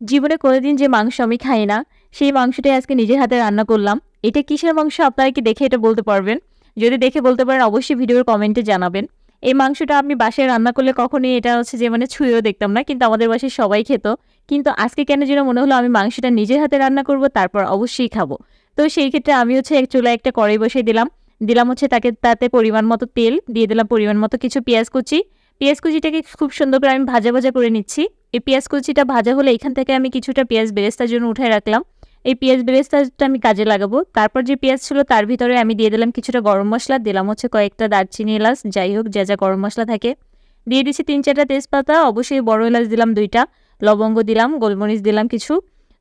জীবনে কোনোদিন যে মাংস আমি খাই না, সেই মাংসটাই আজকে নিজের হাতে রান্না করলাম। এটা কিসের মাংস আপনারা কি দেখে এটা বলতে পারবেন? যদি দেখে বলতে পারেন, অবশ্যই ভিডিওর কমেন্টে জানাবেন। এই মাংসটা আমি বাসায় রান্না করলে কখনোই এটা হচ্ছে যে মানে ছুঁয়েও দেখতাম না, কিন্তু আমাদের বাসায় সবাই খেত। কিন্তু আজকে কেন যেন মনে হলো আমি মাংসটা নিজের হাতে রান্না করব, তারপর অবশ্যই খাব। তো সেই ক্ষেত্রে আমি হচ্ছে এক চুলায় একটা কড়াই বসিয়ে দিলাম। দিলাম হচ্ছে তাকে, তাতে পরিমাণ মতো তেল, দিয়ে দিলাম পরিমাণ মতো কিছু পেঁয়াজ কুচি। পেঁয়াজ কুচিটাকে খুব সুন্দর করে আমি ভাজা ভাজা করে নিচ্ছি। এই পেঁয়াজ কুচিটা ভাজা হলে এখান থেকে আমি কিছুটা পেঁয়াজ বেরেস্তার জন্য উঠায় রাখলাম। এই পেঁয়াজ বেরেস্তাটা আমি কাজে লাগাবো। তারপর যে পেঁয়াজ ছিল তার ভিতরে আমি দিয়ে দিলাম কিছুটা গরম মশলা, দিলাম হচ্ছে কয়েকটা দারচিনি এলাচ, যাই হোক, যা যা গরম মশলা থাকে। দিয়ে দিচ্ছি তিন চারটা তেজপাতা, অবশ্যই বড় এলাচ দিলাম দুইটা, লবঙ্গ দিলাম, গোলমরিচ দিলাম কিছু।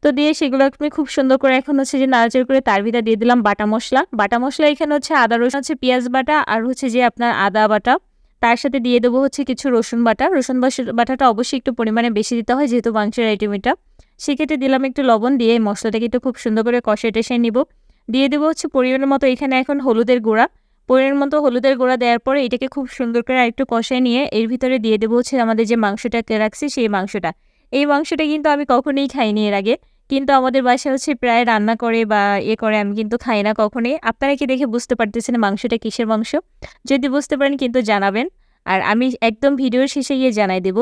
তো দিয়ে সেগুলো আমি খুব সুন্দর করে এখন হচ্ছে যে নাড়াচাড়া করে তার ভিতরে দিয়ে দিলাম বাটা মশলা। বাটা মশলা এখানে হচ্ছে আদা, রসুন, হচ্ছে পেঁয়াজ বাটা আর হচ্ছে যে আপনার আদা বাটা। তার সাথে দিয়ে দেবো হচ্ছে কিছু রসুন বাটা। রসুন বাটাটা অবশ্যই একটু পরিমাণে বেশি দিতে হয় যেহেতু মাংসের আইটেম এটা। সেক্ষেত্রে দিলাম একটু লবণ দিয়ে এই মশলাটাকে একটু খুব সুন্দর করে কষে টেসে নিব। দিয়ে দেবো হচ্ছে পরিমাণের মতো এখানে এখন হলুদের গুঁড়া। পরিমাণ মতো হলুদের গুঁড়া দেওয়ার পরে এটাকে খুব সুন্দর করে আরেকটু কষায় নিয়ে এর ভিতরে দিয়ে দেবো হচ্ছে আমাদের যে মাংসটাকে রাখছি সেই মাংসটা। এই মাংসটা কিন্তু আমি কখনোই খাইনি এর আগে। কিন্তু আমাদের বাসায় হচ্ছে প্রায় রান্না করে বা এ করে, আমি কিন্তু খাই না কখনোই। আপনারা কি দেখে বুঝতে পারতেছেন মাংসটা কিসের মাংস? যদি বুঝতে পারেন কিন্তু জানাবেন। আর আমি একদম ভিডিওর শেষে গিয়ে জানাই দেব।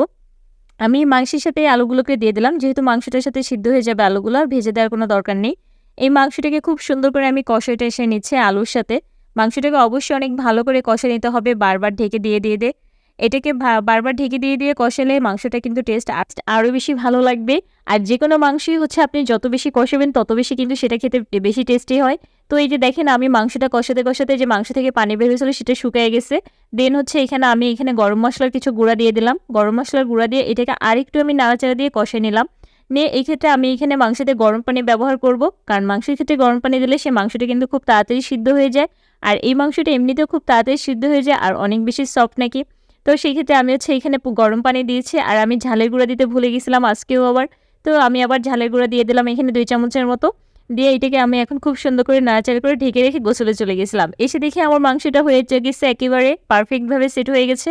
আমি মাংসের সাথে আলুগুলোকে দিয়ে দিলাম। যেহেতু মাংসটার সাথে সিদ্ধ হয়ে যাবে আলুগুলো, আর ভেজে দেওয়ার কোনো দরকার নেই। এই মাংসটাকে খুব সুন্দর করে আমি কষাইটা এসে নিচ্ছে আলুর সাথে। মাংসটাকে অবশ্যই অনেক ভালো করে কষে নিতে হবে। বারবার ঢেকে দিয়ে দিয়ে দিয়ে। এটাকে বারবার ঢেকে দিয়ে দিয়ে কষালে মাংসটা কিন্তু টেস্ট আরও বেশি ভালো লাগবে। আর যে কোনো মাংসই হচ্ছে আপনি যত বেশি কষাবেন, তত বেশি কিন্তু সেটা খেতে বেশি টেস্টি হয়। তো এই যে দেখেন আমি মাংসটা কষাতে কষাতে যে মাংস থেকে পানি বের হয়েছিল সেটা শুকিয়ে গেছে। দেন হচ্ছে এখানে আমি এখানে গরম মশলার কিছু গুঁড়া দিয়ে দিলাম। গরম মশলার গুঁড়া দিয়ে এটাকে আরেকটু আমি নাড়াচাড়া দিয়ে কষে নিলাম। নিয়ে এই ক্ষেত্রে আমি এখানে মাংসতে গরম পানি ব্যবহার করব। কারণ মাংসের ক্ষেত্রে গরম পানি দিলে সে মাংসটা কিন্তু খুব তাড়াতাড়ি সিদ্ধ হয়ে যায়। আর এই মাংসটা এমনিতেও খুব তাড়াতাড়ি সিদ্ধ হয়ে যায় আর অনেক বেশি সফট নাকি। তো সেই ক্ষেত্রে আমি হচ্ছে এইখানে গরম পানি দিয়েছি আর আমি ঝালের গুঁড়া দিতে ভুলে গেছিলাম আজকেও আবার। তো আমি আবার ঝালের গুঁড়া দিয়ে দিলাম এখানে দুই চামচের মতো। দিয়ে এটাকে আমি এখন খুব সুন্দর করে নাড়াচাড়া করে ঢেকে রেখে গোসলে চলে গেছিলাম। এসে দেখি আমার মাংসটা হয়ে গেছে একেবারে পারফেক্টভাবে সেট হয়ে গেছে।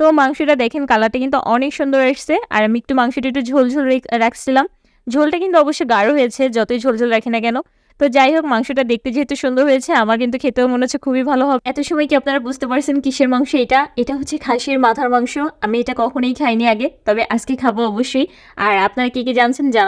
তো মাংসটা দেখেন কালারটা কিন্তু অনেক সুন্দর এসছে আর আমি একটু মাংসটা একটু ঝোল ঝোল রেখ- রাখছিলাম। ঝোলটা কিন্তু অবশ্যই গাঢ় হয়েছে, যতই ঝোল ঝোল রাখি না কেন। তো যাই হোক, মাংসটা দেখতে যেহেতু সুন্দর হয়েছে, আমার কিন্তু খেতেও মনে হচ্ছে খুবই ভালো হবে। এত সময় কি আপনারা বুঝতে পারছেন কিসের মাংস এটা? এটা হচ্ছে খাসির মাথার মাংস। আমি এটা কখনোই খাইনি আগে, তবে আজকে খাব অবশ্যই। আর আপনারা কি কি জানছেন জানা